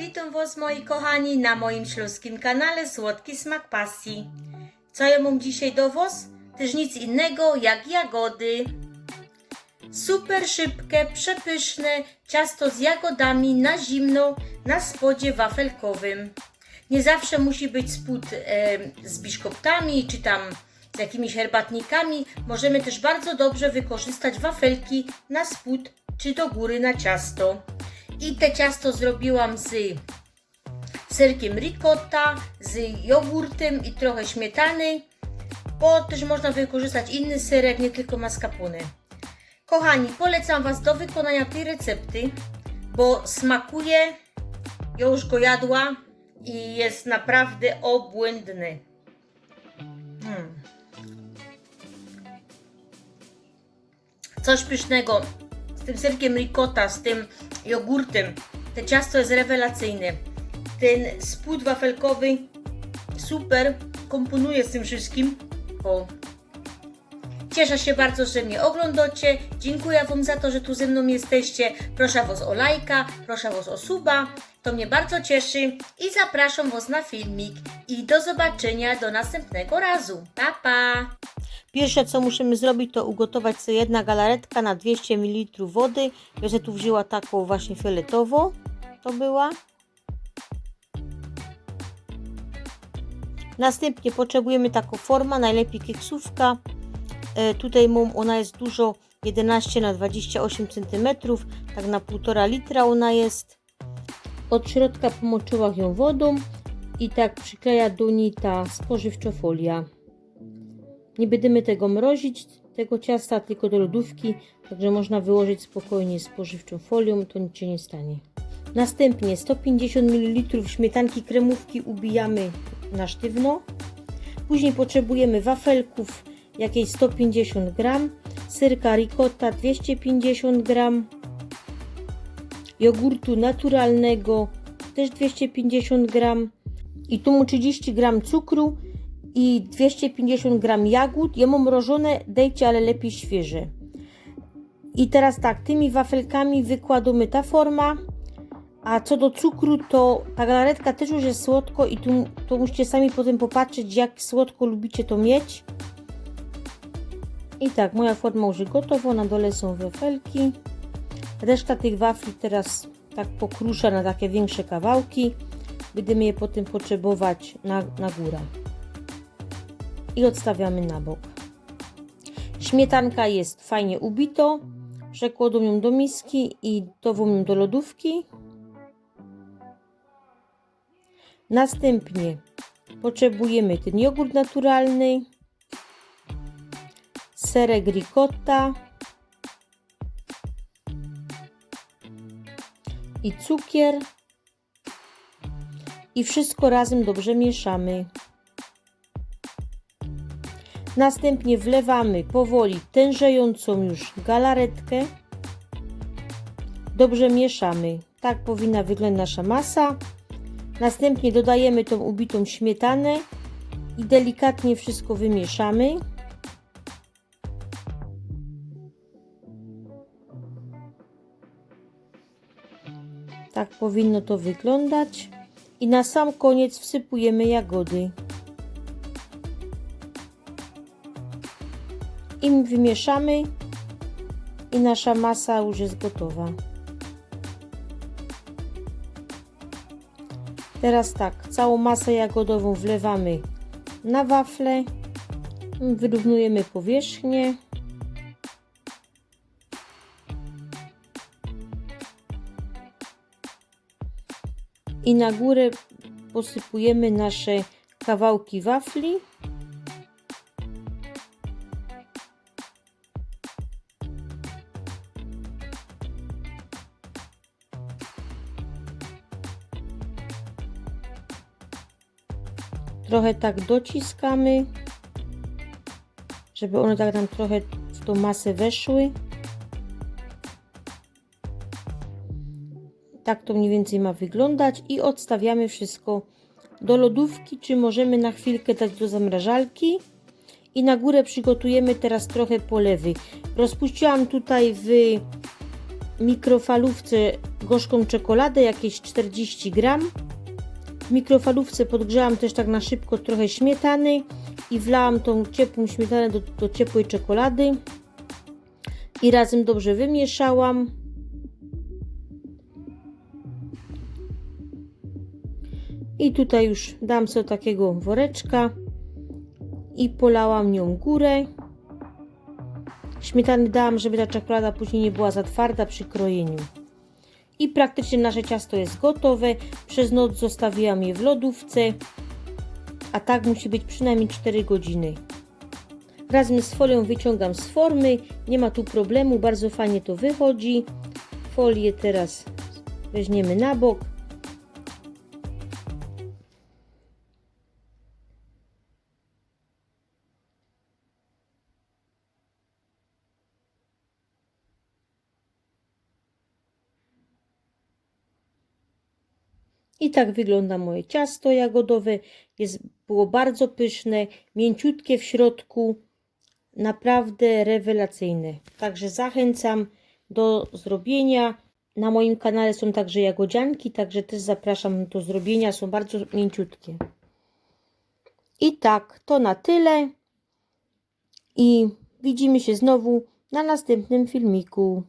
Witam Was moi kochani na moim śląskim kanale Słodki Smak Pasji. Co ja mam dzisiaj do Was? Też nic innego jak jagody. Super szybkie, przepyszne ciasto z jagodami na zimno na spodzie wafelkowym. Nie zawsze musi być spód e, z biszkoptami czy tam z jakimiś herbatnikami. Możemy też bardzo dobrze wykorzystać wafelki na spód czy do góry na ciasto. I te ciasto zrobiłam z serkiem ricotta, z jogurtem i trochę śmietany, bo też można wykorzystać inny serek, nie tylko mascarpone. Kochani, polecam Was do wykonania tej recepty, bo smakuje, ja już go jadła i jest naprawdę obłędny. Mm. Coś pysznego z tym serkiem ricotta, z tym jogurtem. To ciasto jest rewelacyjne. Ten spód wafelkowy super komponuje z tym wszystkim. O. Cieszę się bardzo, że mnie oglądacie. Dziękuję Wam za to, że tu ze mną jesteście. Proszę Was o lajka, proszę Was o suba. To mnie bardzo cieszy i zapraszam Was na filmik. I do zobaczenia do następnego razu. Pa, pa! Pierwsze co musimy zrobić to ugotować sobie jedna galaretka na 200 ml wody. Ja sobie tu wzięła taką właśnie fioletową. To była. Następnie potrzebujemy taką formę, najlepiej keksówka. E, tutaj ona jest dużo 11 na 28 cm, tak na 1,5 litra ona jest. Od środka pomoczyła ją wodą i tak przykleja do niej ta spożywcza folia. Nie będziemy tego mrozić, tego ciasta, tylko do lodówki, także można wyłożyć spokojnie spożywczą folią, to nic się nie stanie. Następnie 150 ml śmietanki kremówki ubijamy na sztywno. Później potrzebujemy wafelków jakieś 150 g, syrka ricotta 250 g, jogurtu naturalnego też 250 g i tu mu 30 g cukru i 250 g jagód. Ja mam mrożone, dejcie, ale lepiej świeże. I teraz tak, tymi wafelkami wykładamy ta forma. A co do cukru, to ta galaretka też już jest słodko i tu to musicie sami potem popatrzeć, jak słodko lubicie to mieć. I tak, moja forma już gotowa, na dole są wafelki. Reszta tych wafli teraz tak pokruszę na takie większe kawałki. Będziemy je potem potrzebować na, na górę. I odstawiamy na bok. Śmietanka jest fajnie ubito. Przekładam ją do miski i dową ją do lodówki. Następnie potrzebujemy ten jogurt naturalny, serek ricotta i cukier i wszystko razem dobrze mieszamy. Następnie wlewamy powoli tężejącą już galaretkę. Dobrze mieszamy. Tak powinna wyglądać nasza masa. Następnie dodajemy tą ubitą śmietanę i delikatnie wszystko wymieszamy. Tak powinno to wyglądać. I na sam koniec wsypujemy jagody. I wymieszamy i nasza masa już jest gotowa. Teraz tak, całą masę jagodową wlewamy na wafle, wyrównujemy powierzchnię. I na górę posypujemy nasze kawałki wafli. Trochę tak dociskamy, żeby one tak tam trochę w tą masę weszły. Tak to mniej więcej ma wyglądać i odstawiamy wszystko do lodówki, czy możemy na chwilkę dać do zamrażalki. I na górę przygotujemy teraz trochę polewy. Rozpuściłam tutaj w mikrofalówce gorzką czekoladę, jakieś 40 gram. W mikrofalówce podgrzałam też tak na szybko trochę śmietany i wlałam tą ciepłą śmietanę do, do ciepłej czekolady i razem dobrze wymieszałam. I tutaj już dam sobie takiego woreczka i polałam nią górę. Śmietany dałam, żeby ta czekolada później nie była za twarda przy krojeniu. I praktycznie nasze ciasto jest gotowe. Przez noc zostawiłam je w lodówce, a tak musi być przynajmniej 4 godziny. Razem z folią wyciągam z formy, nie ma tu problemu, bardzo fajnie to wychodzi. Folię teraz weźmiemy na bok. I tak wygląda moje ciasto jagodowe. Jest, było bardzo pyszne, mięciutkie w środku, naprawdę rewelacyjne. Także zachęcam do zrobienia. Na moim kanale są także jagodzianki, także też zapraszam do zrobienia. Są bardzo mięciutkie. I tak, to na tyle. I widzimy się znowu na następnym filmiku.